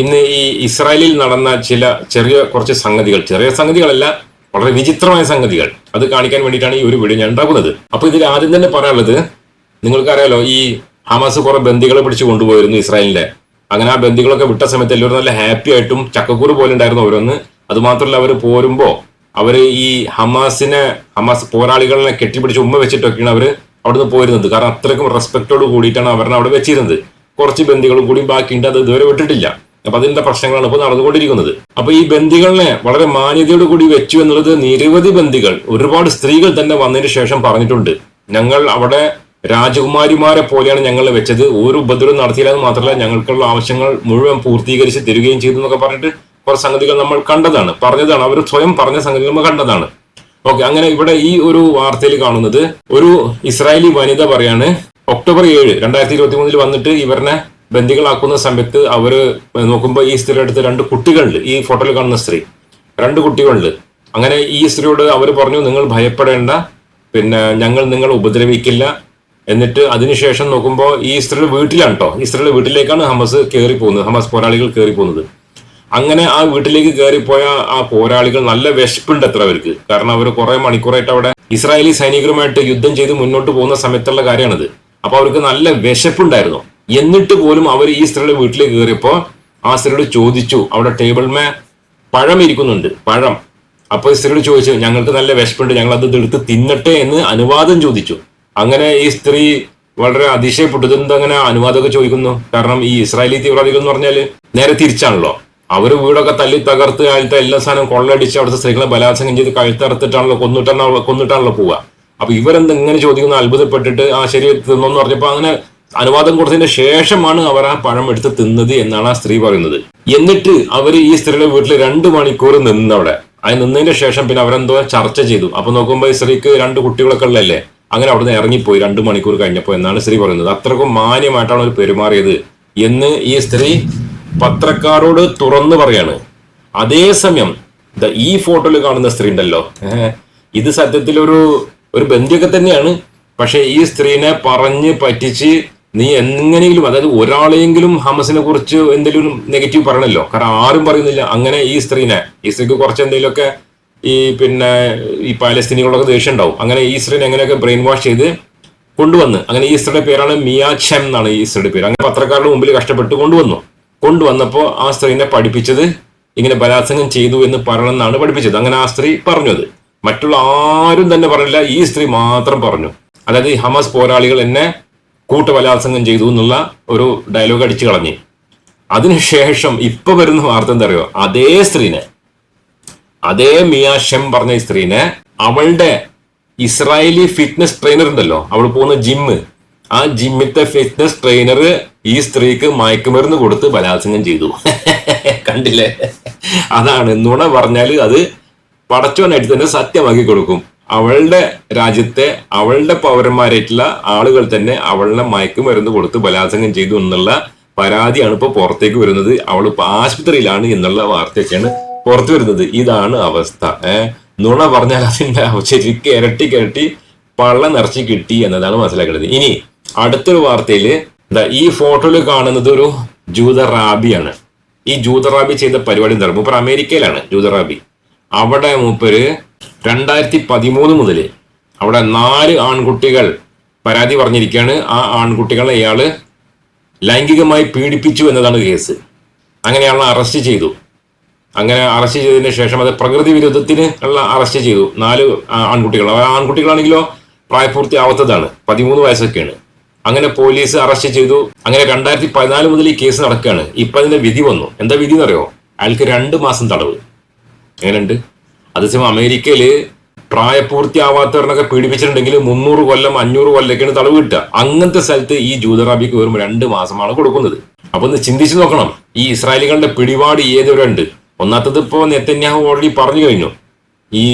ഇന്ന് ഈ ഇസ്രായേലിൽ നടന്ന ചില ചെറിയ കുറച്ച് സംഗതികൾ ചെറിയ സംഗതികളല്ല വളരെ വിചിത്രമായ സംഗതികൾ. അത് കാണിക്കാൻ വേണ്ടിയിട്ടാണ് ഈ ഒരു വീഡിയോ ഞാൻ ഉണ്ടാക്കുന്നത്. അപ്പൊ ഇതിൽ ആദ്യം തന്നെ പറയാനുള്ളത് നിങ്ങൾക്കറിയാലോ ഈ ഹമാസ് കുറെ ബന്ദികളെ പിടിച്ച് കൊണ്ടുപോയിരുന്നു ഇസ്രായേലിന്റെ അങ്ങനെ ആ ബന്ദികളൊക്കെ വിട്ട സമയത്ത് എല്ലാവരും നല്ല ഹാപ്പി ആയിട്ടും ചക്കക്കൂറ് പോലെ ഉണ്ടായിരുന്നു ഓരോന്ന് അത് മാത്രമല്ല അവർ പോരുമ്പോ അവർ ഈ ഹമാസിനെ ഹമാസ് പോരാളികളെ കെട്ടിപ്പിടിച്ച് ഉമ്മ വെച്ചിട്ടൊക്കെയാണ് അവർ അവിടുന്ന് പോയിരുന്നത് കാരണം അത്രയ്ക്കും റെസ്പെക്റ്റോട് കൂടിയിട്ടാണ് അവരെ അവിടെ വെച്ചിരുന്നത്. കുറച്ച് ബന്ദികളും കൂടി ബാക്കിയുണ്ട് അത് ഇതുവരെ വിട്ടിട്ടില്ല. അപ്പൊ അതിന്റെ പ്രശ്നങ്ങളാണ് ഇപ്പോൾ നടന്നുകൊണ്ടിരിക്കുന്നത്. അപ്പൊ ഈ ബന്ദികളെ വളരെ മാന്യതയോട് കൂടി വെച്ചു എന്നുള്ളത് നിരവധി ബന്ദികൾ ഒരുപാട് സ്ത്രീകൾ തന്നെ വന്നതിന് ശേഷം പറഞ്ഞിട്ടുണ്ട്. ഞങ്ങൾ അവിടെ രാജകുമാരിമാരെ പോലെയാണ് ഞങ്ങൾ വെച്ചത്. ഒരു ഉപദ്രവം നടത്തിയില്ല എന്ന് മാത്രമല്ല ഞങ്ങൾക്കുള്ള ആവശ്യങ്ങൾ മുഴുവൻ പൂർത്തീകരിച്ച് തരികയും ചെയ്തു എന്നൊക്കെ പറഞ്ഞിട്ട് കുറെ സംഗതികൾ നമ്മൾ കണ്ടതാണ്. പറഞ്ഞതാണ്. അവർ സ്വയം പറഞ്ഞ സംഗതികൾ നമ്മൾ കണ്ടതാണ്. ഓക്കെ അങ്ങനെ ഇവിടെ ഈ ഒരു വാർത്തയിൽ കാണുന്നത് ഒരു ഇസ്രായേലി വനിത പറയാണ് ഒക്ടോബർ ഏഴ് രണ്ടായിരത്തി ഇരുപത്തി മൂന്നിൽ വന്നിട്ട് ഇവരെ ബന്ദികളാക്കുന്ന സമയത്ത് അവർ നോക്കുമ്പോൾ ഈ സ്ത്രീയുടെ അടുത്ത് രണ്ട് കുട്ടികളുണ്ട്. ഈ ഫോട്ടോയിൽ കാണുന്ന സ്ത്രീ. രണ്ട് കുട്ടികളുണ്ട്. അങ്ങനെ ഈ സ്ത്രീയോട് അവർ പറഞ്ഞു നിങ്ങൾ ഭയപ്പെടേണ്ട. പിന്നെ ഞങ്ങൾ നിങ്ങളെ ഉപദ്രവിക്കില്ല. എന്നിട്ട് അതിനുശേഷം നോക്കുമ്പോൾ ഈ സ്ത്രീയുടെ വീട്ടിലാണ് കേട്ടോ ഈ സ്ത്രീയുടെ വീട്ടിലേക്കാണ് ഹമസ് കയറി പോകുന്നത്. ഹമസ് പോരാളികൾ കയറി പോകുന്നത്. അങ്ങനെ ആ വീട്ടിലേക്ക് കയറിപ്പോയ ആ പോരാളികൾ നല്ല വിശപ്പുണ്ട് അത്ര അവർക്ക്. കാരണം അവർ കുറെ മണിക്കൂറായിട്ട് അവിടെ ഇസ്രായേലി സൈനികരുമായിട്ട് യുദ്ധം ചെയ്ത് മുന്നോട്ട് പോകുന്ന സമയത്തുള്ള കാര്യമാണിത് അപ്പൊ അവർക്ക് നല്ല വിശപ്പുണ്ടായിരുന്നു. എന്നിട്ട് പോലും അവർ ഈ സ്ത്രീയുടെ വീട്ടിലേക്ക് കയറിയപ്പോൾ ആ സ്ത്രീയോട് ചോദിച്ചു അവിടെ ടേബിൾമേ പഴം ഇരിക്കുന്നുണ്ട് പഴം. അപ്പോൾ സ്ത്രീയോട് ചോദിച്ചു ഞങ്ങൾക്ക് നല്ല വിശപ്പുണ്ട് ഞങ്ങൾ അത് എടുത്ത് തിന്നട്ടെ എന്ന് അനുവാദം ചോദിച്ചു. അങ്ങനെ ഈ സ്ത്രീ വളരെ അതിശയപ്പെട്ടു. ഇതെന്താ അങ്ങനെ അനുവാദമൊക്കെ ചോദിക്കുന്നു? കാരണം ഈ ഇസ്രായേലി തീവ്രവാദികൾ എന്ന് പറഞ്ഞാൽ നേരെ തിരിച്ചാണല്ലോ. അവർ വീടൊക്കെ തല്ലി തകർത്ത് അതിലത്തെ എല്ലാ സാധനവും കൊള്ളടിച്ച് അവിടുത്തെ സ്ത്രീകളെ ബലാത്സംഗം ചെയ്ത് കഴുത്തറുത്തിട്ടാണല്ലോ കൊന്നിട്ടാണോ കൊന്നിട്ടാണല്ലോ പോവുക. അപ്പൊ ഇവരെന്താ ഇങ്ങനെ ചോദിക്കുന്നു? അത്ഭുതപ്പെട്ടിട്ട് ആ ശരി തിന്നു പറഞ്ഞപ്പോ അങ്ങനെ അനുവാദം കൊടുത്തതിന് ശേഷമാണ് അവർ ആ പഴം എടുത്ത് തിന്നത് എന്നാണ് ആ സ്ത്രീ പറയുന്നത്. എന്നിട്ട് അവർ ഈ സ്ത്രീയുടെ വീട്ടിൽ രണ്ട് മണിക്കൂർ നിന്നവിടെ. അത് നിന്നതിന് ശേഷം പിന്നെ അവരെന്തോ ചർച്ച ചെയ്തു. അപ്പൊ നോക്കുമ്പോൾ ഈ സ്ത്രീക്ക് രണ്ട് കുട്ടികളൊക്കെ ഉള്ളല്ലേ അങ്ങനെ അവിടുന്ന് ഇറങ്ങിപ്പോയി രണ്ട് മണിക്കൂർ കഴിഞ്ഞപ്പോൾ എന്നാണ് സ്ത്രീ പറയുന്നത്. അത്രക്കും മാന്യമായിട്ടാണ് അവർ പെരുമാറിയത് എന്ന് ഈ സ്ത്രീ പത്രക്കാരോട് തുറന്നു പറയാണ്. അതേസമയം ഈ ഫോട്ടോയിൽ കാണുന്ന സ്ത്രീ ഉണ്ടല്ലോ. ഇത് സത്യത്തിൽ ഒരു ഒരു ബന്ധിയൊക്കെ തന്നെയാണ്. പക്ഷെ ഈ സ്ത്രീനെ പറഞ്ഞ് പറ്റിച്ച് നീ എങ്ങനെയെങ്കിലും അതായത് ഒരാളെയെങ്കിലും ഹമസിനെ കുറിച്ച് എന്തെങ്കിലും നെഗറ്റീവ് പറയണല്ലോ. കാരണം ആരും പറയുന്നില്ല അങ്ങനെ ഈ സ്ത്രീനെ. ഈ സ്ത്രീക്ക് കുറച്ച് എന്തെങ്കിലുമൊക്കെ ഈ പിന്നെ ഈ പാലസ്തീനികളൊക്കെ ദേഷ്യം ഉണ്ടാവും. അങ്ങനെ ഈ സ്ത്രീനെ എങ്ങനെയൊക്കെ ബ്രെയിൻ വാഷ് ചെയ്ത് കൊണ്ടുവന്ന് അങ്ങനെ ഈ സ്ത്രീയുടെ പേരാണ് മിയാ ഛം എന്നാണ് ഈ സ്ത്രീയുടെ പേര്. അങ്ങനെ പത്രക്കാരുടെ മുമ്പിൽ കഷ്ടപ്പെട്ട് കൊണ്ടുവന്നു. കൊണ്ടുവന്നപ്പോൾ ആ സ്ത്രീനെ പഠിപ്പിച്ചത് ഇങ്ങനെ ബലാത്സംഗം ചെയ്തു എന്ന് പറയണമെന്നാണ് പഠിപ്പിച്ചത്. അങ്ങനെ ആ സ്ത്രീ പറഞ്ഞത്. മറ്റുള്ള ആരും തന്നെ പറഞ്ഞില്ല ഈ സ്ത്രീ മാത്രം പറഞ്ഞു. അതായത് ഈ ഹമാസ് പോരാളികൾ എന്നെ കൂട്ടബലാത്സംഗം ചെയ്തു എന്നുള്ള ഒരു ഡയലോഗ് അടിച്ചു കളഞ്ഞ്. അതിനുശേഷം ഇപ്പൊ വരുന്ന വാർത്ത എന്താ അറിയോ? അതേ സ്ത്രീനെ അതേ മിയ പറഞ്ഞ സ്ത്രീനെ അവളുടെ ഇസ്രായേലി ഫിറ്റ്നസ് ട്രെയിനർ ഉണ്ടല്ലോ അവൾ പോകുന്ന ജിമ്മ് ആ ജിമ്മിത്തെ ഫിറ്റ്നസ് ട്രെയിനർ ഈ സ്ത്രീക്ക് മയക്കുമരുന്ന് കൊടുത്ത് ബലാത്സംഗം ചെയ്തു. കണ്ടില്ലേ? അതാണ് നുണ പറഞ്ഞാൽ അത് പടച്ചോനായിട്ട് തന്നെ സത്യമാക്കി കൊടുക്കും. അവളുടെ രാജ്യത്തെ അവളുടെ പൗരന്മാരായിട്ടുള്ള ആളുകൾ തന്നെ അവളുടെ മയക്കുമരുന്ന് കൊടുത്ത് ബലാത്സംഗം ചെയ്തു എന്നുള്ള പരാതിയാണ് ഇപ്പോൾ പുറത്തേക്ക് വരുന്നത്. അവൾ ഇപ്പൊ ആശുപത്രിയിലാണ് എന്നുള്ള വാർത്തയൊക്കെയാണ് പുറത്തു വരുന്നത്. ഇതാണ് അവസ്ഥ. നുണ പറഞ്ഞാൽ അതിന്റെ ശരിക്ക് ഇരട്ടി കിരട്ടി പള്ള നിറച്ച് കിട്ടി എന്നതാണ് മനസ്സിലാക്കുന്നത് ഇനി അടുത്തൊരു വാർത്തയിൽ എന്താ ഈ ഫോട്ടോയിൽ കാണുന്നത് ഒരു ജൂതറാബിയാണ് ഈ ജൂതറാബി ചെയ്ത പരിപാടി എന്താ ഇപ്പൊ അമേരിക്കയിലാണ് ജൂത റാബി. അവിടെ മൂപ്പര് രണ്ടായിരത്തി പതിമൂന്ന് മുതൽ അവിടെ നാല് ആൺകുട്ടികൾ പരാതി പറഞ്ഞിരിക്കുകയാണ് ആ ആൺകുട്ടികളെ ഇയാൾ ലൈംഗികമായി പീഡിപ്പിച്ചു എന്നതാണ് കേസ്. അങ്ങനെ അറസ്റ്റ് ചെയ്തു. അങ്ങനെ അറസ്റ്റ് ചെയ്തതിന് ശേഷം അത് പ്രകൃതി വിരുദ്ധത്തിന് ഉള്ള അറസ്റ്റ് ചെയ്തു. നാല് ആൺകുട്ടികൾ. ആ ആൺകുട്ടികളാണെങ്കിലോ പ്രായപൂർത്തി ആവാത്തതാണ് പതിമൂന്ന് വയസ്സൊക്കെയാണ്. അങ്ങനെ പോലീസ് അറസ്റ്റ് ചെയ്തു. അങ്ങനെ രണ്ടായിരത്തി പതിനാല് മുതൽ ഈ കേസ് നടക്കുകയാണ്. ഇപ്പൊ അതിന്റെ വിധി വന്നു. എന്താ വിധി എന്നറിയോ? അയാൾക്ക് രണ്ട് മാസം തടവ്. എങ്ങനെയുണ്ട്? അതേസമയം അമേരിക്കയിൽ പ്രായപൂർത്തിയാവാത്തവരനൊക്കെ പീഡിപ്പിച്ചിട്ടുണ്ടെങ്കിൽ മുന്നൂറ് കൊല്ലം അഞ്ഞൂറ് കൊല്ലൊക്കെയാണ് തടവ് കിട്ടുക അങ്ങനത്തെ സ്ഥലത്ത് ഈ ജൂതറാബിക്ക് വെറും രണ്ട് മാസമാണ് കൊടുക്കുന്നത്. അപ്പൊ ഒന്ന് ചിന്തിച്ചു നോക്കണം. ഈ ഇസ്രായേലികളുടെ പിടിപാട് ഏതൊരുണ്ട് ഒന്നാത്തത് ഇപ്പോ നെത്തന്യാഹു ഓൾറെഡി പറഞ്ഞു കഴിഞ്ഞു. ഈ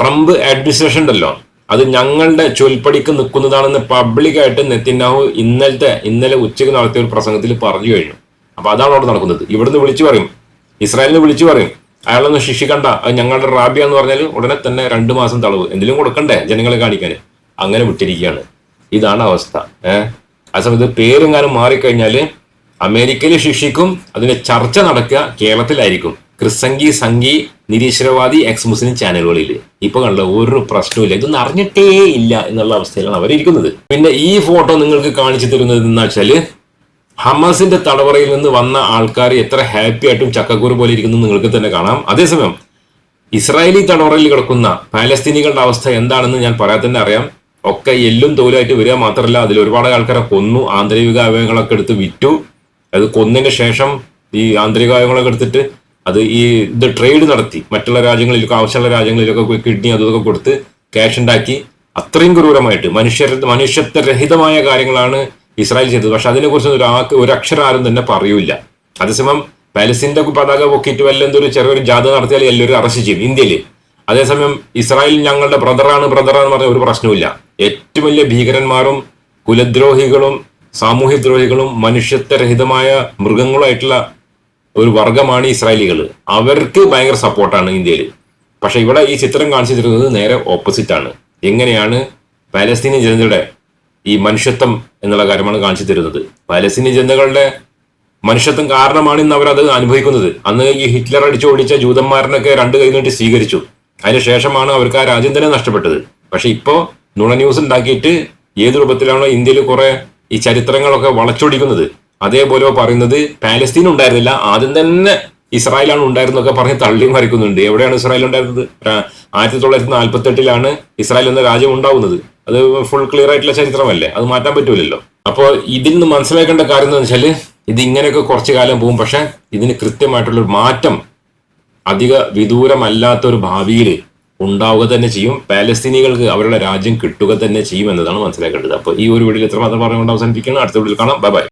ട്രംപ് അഡ്മിനിസ്ട്രേഷൻ ഉണ്ടല്ലോ. അത് ഞങ്ങളുടെ ചൊൽപ്പടിക്ക് നിൽക്കുന്നതാണെന്ന് പബ്ലിക്കായിട്ട് നെത്തിന്നാഹു ഇന്നലത്തെ ഇന്നലെ ഉച്ചയ്ക്ക് നടത്തിയ ഒരു പ്രസംഗത്തിൽ പറഞ്ഞു കഴിഞ്ഞു. അപ്പൊ അതാണ് അവിടെ നടക്കുന്നത്. ഇവിടുന്ന് വിളിച്ചു പറയും. ഇസ്രായേലിന് വിളിച്ചു പറയും. അയാളൊന്ന് ശിക്ഷിക്കണ്ട. അത് ഞങ്ങളുടെ റാബിയ എന്ന് പറഞ്ഞാൽ ഉടനെ തന്നെ രണ്ട് മാസം തളവ് എന്തെങ്കിലും കൊടുക്കണ്ടേ ജനങ്ങളെ കാണിക്കാൻ അങ്ങനെ വിട്ടിരിക്കുകയാണ്. ഇതാണ് അവസ്ഥ. ഏഹ് ആ സമയത്ത് പേരെങ്ങാനും മാറിക്കഴിഞ്ഞാൽ അമേരിക്കയിൽ ശിക്ഷിക്കും അതിന്റെ ചർച്ച നടക്കുക കേരളത്തിലായിരിക്കും. ക്രിസംഗി സംഗി നിരീശ്വരവാദി എക്സ് മുസ്ലിം ചാനലുകളിൽ ഇപ്പൊ കണ്ട ഒരു പ്രശ്നവുമില്ല. ഇതൊന്നും അറിഞ്ഞിട്ടേ ഇല്ല എന്നുള്ള അവസ്ഥയിലാണ് അവരിയ്ക്കുന്നത് പിന്നെ ഈ ഫോട്ടോ നിങ്ങൾക്ക് കാണിച്ചു തരുന്നത് എന്താ വെച്ചാൽ ഹമാസിന്റെ തടവറയിൽ നിന്ന് വന്ന ആൾക്കാർ എത്ര ഹാപ്പി ആയിട്ടും ചക്കക്കൂറ് പോലെ ഇരിക്കുന്നു നിങ്ങൾക്ക് തന്നെ കാണാം. അതേസമയം ഇസ്രായേലി തടവറയിൽ കിടക്കുന്ന പാലസ്തീനികളുടെ അവസ്ഥ എന്താണെന്ന് ഞാൻ പറയാൻ തന്നെ അറിയാം. ഒക്കെ എല്ലും തോലായിട്ട് വരിക മാത്രമല്ല അതിൽ ഒരുപാട് ആൾക്കാരെ കൊന്നു ആന്തരിക അവയവങ്ങളൊക്കെ എടുത്ത് വിറ്റു. അത് കൊന്നതിന് ശേഷം ഈ ആന്തരിക അവയവങ്ങളൊക്കെ എടുത്തിട്ട് അത് ഈ ഇത് ട്രേഡ് നടത്തി. മറ്റുള്ള രാജ്യങ്ങളിലൊക്കെ ആവശ്യമുള്ള രാജ്യങ്ങളിലൊക്കെ കിഡ്നി അതൊക്കെ കൊടുത്ത് ക്യാഷ് ഉണ്ടാക്കി. അത്രയും ക്രൂരമായിട്ട് മനുഷ്യ മനുഷ്യത്വരഹിതമായ കാര്യങ്ങളാണ് ഇസ്രായേൽ ചെയ്തത്. പക്ഷെ അതിനെക്കുറിച്ച് ഒരാൾക്ക് ഒരു അക്ഷരം ആരും തന്നെ പറയൂല അതേസമയം പാലസ്തീന്റെ പതാക പൊക്കിയിട്ട് വല്ല എന്തൊരു ചെറിയൊരു ജാഥ നടത്തിയാൽ എല്ലാവരും അറസ്റ്റ് ചെയ്യും ഇന്ത്യയിൽ. അതേസമയം ഇസ്രായേൽ ഞങ്ങളുടെ ബ്രദറാണ് ബ്രദറാന്ന് പറഞ്ഞ ഒരു പ്രശ്നവുമില്ല. ഏറ്റവും വലിയ ഭീകരന്മാരും കുലദ്രോഹികളും സാമൂഹ്യദ്രോഹികളും മനുഷ്യത്വരഹിതമായ മൃഗങ്ങളുമായിട്ടുള്ള ഒരു വർഗമാണ് ഇസ്രായേലികൾ. അവർക്ക് ഭയങ്കര സപ്പോർട്ടാണ് ഇന്ത്യയിൽ. പക്ഷെ ഇവിടെ ഈ ചിത്രം കാണിച്ചു തരുന്നത് നേരെ ഓപ്പോസിറ്റ് ആണ് എങ്ങനെയാണ് പാലസ്തീനി ജനതയുടെ ഈ മനുഷ്യത്വം എന്നുള്ള കാര്യമാണ് കാണിച്ചു തരുന്നത്. പാലസ്തീനി ജനതകളുടെ മനുഷ്യത്വം കാരണമാണ് ഇന്ന് അവരത് അനുഭവിക്കുന്നത്. അന്ന് ഈ ഹിറ്റ്ലർ അടിച്ചു ഓടിച്ച ജൂതന്മാരനൊക്കെ രണ്ട് കൈ നീട്ടി സ്വീകരിച്ചു. അതിനുശേഷമാണ് അവർക്ക് ആ രാജ്യം തന്നെ നഷ്ടപ്പെട്ടത്. പക്ഷെ ഇപ്പോ നുണ ന്യൂസ് ഉണ്ടാക്കിയിട്ട് ഏത് രൂപത്തിലാണോ ഇന്ത്യയിൽ കുറെ ഈ ചരിത്രങ്ങളൊക്കെ വളച്ചൊടിക്കുന്നത്. അതേപോലെ പറയുന്നത് പാലസ്തീൻ ഉണ്ടായിരുന്നില്ല. ആദ്യം തന്നെ ഇസ്രായേലാണ് ഉണ്ടായിരുന്നൊക്കെ പറഞ്ഞ് തള്ളി മറിക്കുന്നുണ്ട്. എവിടെയാണ് ഇസ്രായേൽ ഉണ്ടായിരുന്നത്? ആയിരത്തി തൊള്ളായിരത്തി നാൽപ്പത്തി എട്ടിലാണ് ഇസ്രായേൽ എന്ന രാജ്യം ഉണ്ടാവുന്നത്. അത് ഫുൾ ക്ലിയർ ആയിട്ടുള്ള ചരിത്രമല്ലേ? അത് മാറ്റാൻ പറ്റൂലല്ലോ. അപ്പോൾ ഇതിൽ നിന്ന് മനസ്സിലാക്കേണ്ട കാര്യം എന്ന് വെച്ചാൽ ഇത് ഇങ്ങനെയൊക്കെ കുറച്ചു കാലം പോകും. പക്ഷെ ഇതിന് കൃത്യമായിട്ടുള്ളൊരു മാറ്റം അധിക വിദൂരമല്ലാത്ത ഒരു ഭാവിയിൽ ഉണ്ടാവുക തന്നെ ചെയ്യും. പാലസ്തീനികൾക്ക് അവരുടെ രാജ്യം കിട്ടുക തന്നെ ചെയ്യും എന്നതാണ് മനസ്സിലാക്കേണ്ടത്. അപ്പോൾ ഈ ഒരു വീഡിയോയിൽ എത്രമാത്രം പറഞ്ഞുകൊണ്ട് അവസാനിപ്പിക്കണം അടുത്ത വീഡിയോയിൽ കാണാം. Bye bye